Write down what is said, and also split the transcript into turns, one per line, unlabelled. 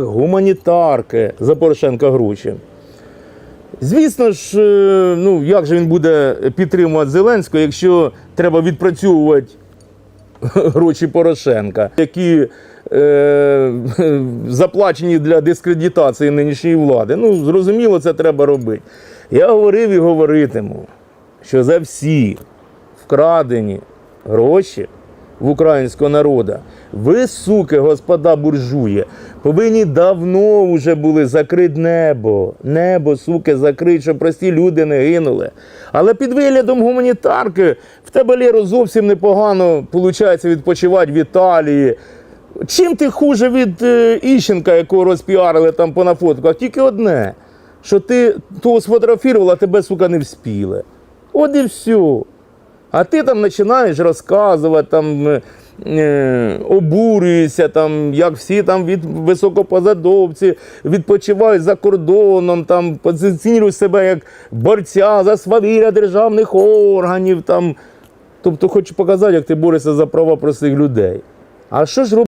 гуманітарки за Порошенка гроші. Звісно ж, е, ну як же він буде підтримувати Зеленського, якщо треба відпрацьовувати гроші Порошенка, які е, заплачені для дискредитації нинішньої влади. Ну, зрозуміло, це треба робити. Я говорив і говоритиму, що за всі вкрадені гроші в українського народу, ви, суки, господа буржуї, повинні давно вже були закрити небо. Небо, суки, закрити, щоб прості люди не гинули. Але під виглядом гуманітарки в тебе Лєро, зовсім непогано виходить відпочивати в Італії. Чим ти хуже від е, Іщенка, якого розпіарили там по нафотках? Тільки одне, що ти того сфотографувала, а тебе, сука, не вспіли. От і все. А ти там починаєш розказувати, там, е, е, обурюєшся, там, як всі там від високопозадовці відпочивають за кордоном, там, позиціонують себе як борця за свавілля державних органів. Там. Тобто хочу показати, як ти борешся за права простих людей. А що ж робити?